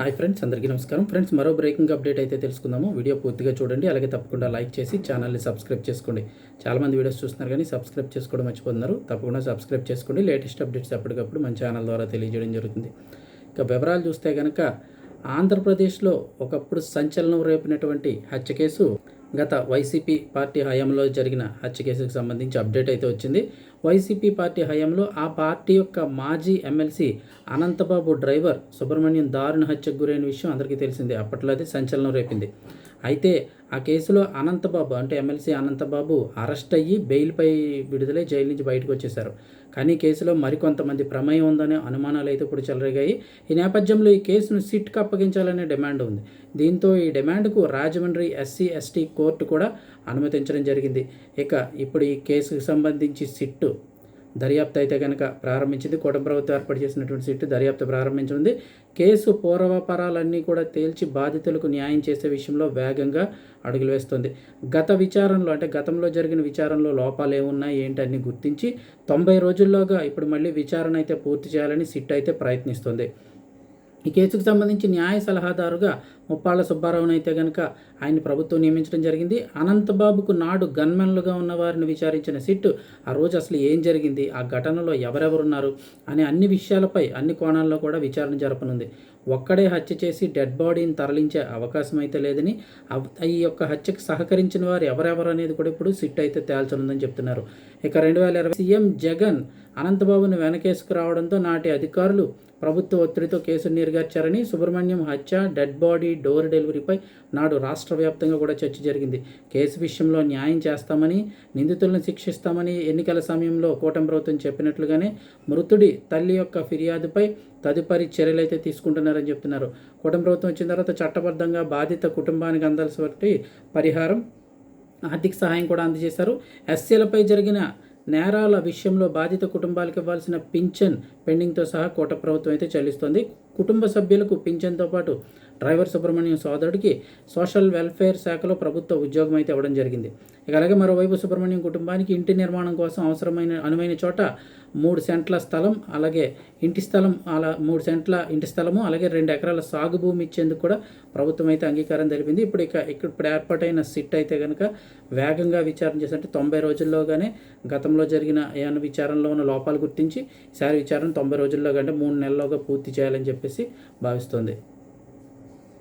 Hi friends అందరికీ నమస్కారం. Friends మరో బ్రేకింగ్ అప్డేట్ అయితే తెలుసుకుందాము. వీడియో పూర్తిగా చూడండి అలాగే తప్పకుండా లైక్ చేసి ఛానల్ని సబ్స్క్రైబ్ చేసుకోండి. చాలామంది వీడియోస్ చూస్తున్నారు కానీ సబ్స్క్రైబ్ చేసుకోవడం మర్చిపోతున్నారు. తప్పకుండా సబ్స్క్రైబ్ చేసుకోండి. లేటెస్ట్ అప్డేట్స్ ఎప్పటికప్పుడు మన ఛానల్ ద్వారా తెలియజేయడం జరుగుతుంది. ఇక వివరాలు చూస్తే కనుక ఆంధ్రప్రదేశ్లో ఒకప్పుడు సంచలనం రేపినటువంటి హత్య కేసు గత వైసీపీ పార్టీ హయాంలో జరిగిన హత్య కేసుకు సంబంధించి అప్డేట్ అయితే వచ్చింది. వైసీపీ పార్టీ హయాంలో ఆ పార్టీ యొక్క మాజీ ఎమ్మెల్సీ అనంతబాబు డ్రైవర్ సుబ్రహ్మణ్యం దారుణ హత్యకు గురైన విషయం అందరికీ తెలిసిందే. అప్పట్లో అది సంచలనం రేపింది. అయితే ఆ కేసులో అనంతబాబు అంటే ఎమ్మెల్సీ అనంతబాబు అరెస్ట్ అయ్యి బెయిల్పై విడుదలై జైలు నుంచి బయటకు వచ్చేశారు. కానీ కేసులో మరికొంతమంది ప్రమేయం ఉందనే అనుమానాలు అయితే ఇప్పుడు చెలరేగాయి. ఈ నేపథ్యంలో ఈ కేసును సిట్కు అప్పగించాలనే డిమాండ్ ఉంది. దీంతో ఈ డిమాండ్కు రాజమండ్రి ఎస్సీ ఎస్టీ కోర్టు కూడా అనుమతించడం జరిగింది. ఇక ఇప్పుడు ఈ కేసుకు సంబంధించి సిట్టు దర్యాప్తు అయితే కనుక ప్రారంభించింది. కూటమి ప్రభుత్వం ఏర్పాటు చేసినటువంటి సిట్టు దర్యాప్తు ప్రారంభించనుంది. కేసు పూర్వపరాలన్నీ కూడా తేల్చి బాధితులకు న్యాయం చేసే విషయంలో వేగంగా అడుగులు వేస్తుంది. గత విచారణలో అంటే గతంలో జరిగిన విచారణలో లోపాలు ఏమున్నాయి ఏంటి అన్ని గుర్తించి తొంభై రోజుల్లోగా ఇప్పుడు మళ్ళీ విచారణ అయితే పూర్తి చేయాలని సిట్ అయితే ప్రయత్నిస్తుంది. ఈ కేసుకు సంబంధించి న్యాయ సలహాదారుగా ముప్పాళ్ళ సుబ్బారావును అయితే కనుక ఆయన ప్రభుత్వం నియమించడం జరిగింది. అనంతబాబుకు నాడు గన్మెన్లుగా ఉన్న వారిని విచారించిన సిట్టు ఆ రోజు అసలు ఏం జరిగింది? ఆ ఘటనలో ఎవరెవరున్నారు? అనే అన్ని విషయాలపై అన్ని కోణాల్లో కూడా విచారణ జరపనుంది. ఒక్కడే హత్య చేసి డెడ్ బాడీని తరలించే అవకాశం అయితే లేదని ఈ యొక్క హత్యకు సహకరించిన వారు ఎవరెవరు అనేది కూడా ఇప్పుడు సిట్ అయితే తేల్చనుందని చెప్తున్నారు. ఇక రెండు వేల ఇరవై సీఎం జగన్ అనంతబాబును వెనకేసుకురావడంతో నాటి అధికారులు ప్రభుత్వ ఒత్తిడితో కేసు నీరుగార్చారని సుబ్రహ్మణ్యం హత్య డెడ్ బాడీ డోర్ డెలివరీపై నాడు రాష్ట్ర వ్యాప్తంగా కూడా చర్చ జరిగింది. కేసు విషయంలో న్యాయం చేస్తామని నిందితులను శిక్షిస్తామని ఎన్నికల సమయంలో కూటమి ప్రభుత్వం చెప్పినట్లుగానే మృతుడి తల్లి యొక్క ఫిర్యాదుపై తదుపరి చర్యలు అయితే తీసుకుంటున్నారని చెప్తున్నారు. కూటమి ప్రభుత్వం వచ్చిన తర్వాత చట్టబద్ధంగా బాధిత కుటుంబానికి అందాల్సిన పరిహారం ఆర్థిక సహాయం కూడా అందజేశారు. ఎస్సీలపై జరిగిన నేరాల విషయంలో బాధిత కుటుంబాలకు ఇవ్వాల్సిన పింఛన్ పెండింగ్తో సహా కోట ప్రభుత్వం అయితే చెల్లిస్తోంది. కుటుంబ సభ్యులకు పింఛన్తో పాటు డ్రైవర్ సుబ్రహ్మణ్యం సోదరుడికి సోషల్ వెల్ఫేర్ శాఖలో ప్రభుత్వ ఉద్యోగం అయితే ఇవ్వడం జరిగింది. ఇక అలాగే మరోవైపు సుబ్రహ్మణ్యం కుటుంబానికి ఇంటి నిర్మాణం కోసం అవసరమైన అనువైన చోట మూడు సెంట్ల స్థలం అలాగే ఇంటి స్థలం అలా మూడు సెంట్ల ఇంటి స్థలము అలాగే రెండు ఎకరాల సాగు భూమి ఇచ్చేందుకు కూడా ప్రభుత్వం అయితే అంగీకారం తెలిపింది ఇప్పుడు ఇక ఇక్కడ ఇప్పుడు ఏర్పాటైన సిట్ అయితే కనుక వేగంగా విచారణ చేసినట్టు తొంభై రోజుల్లోగానే గతంలో జరిగిన ఏమైనా విచారణలో ఉన్న లోపాలు గుర్తించి ఈసారి విచారణ తొంభై రోజుల్లో కంటే మూడు నెలల్లోగా పూర్తి చేయాలని చెప్పేసి భావిస్తోంది.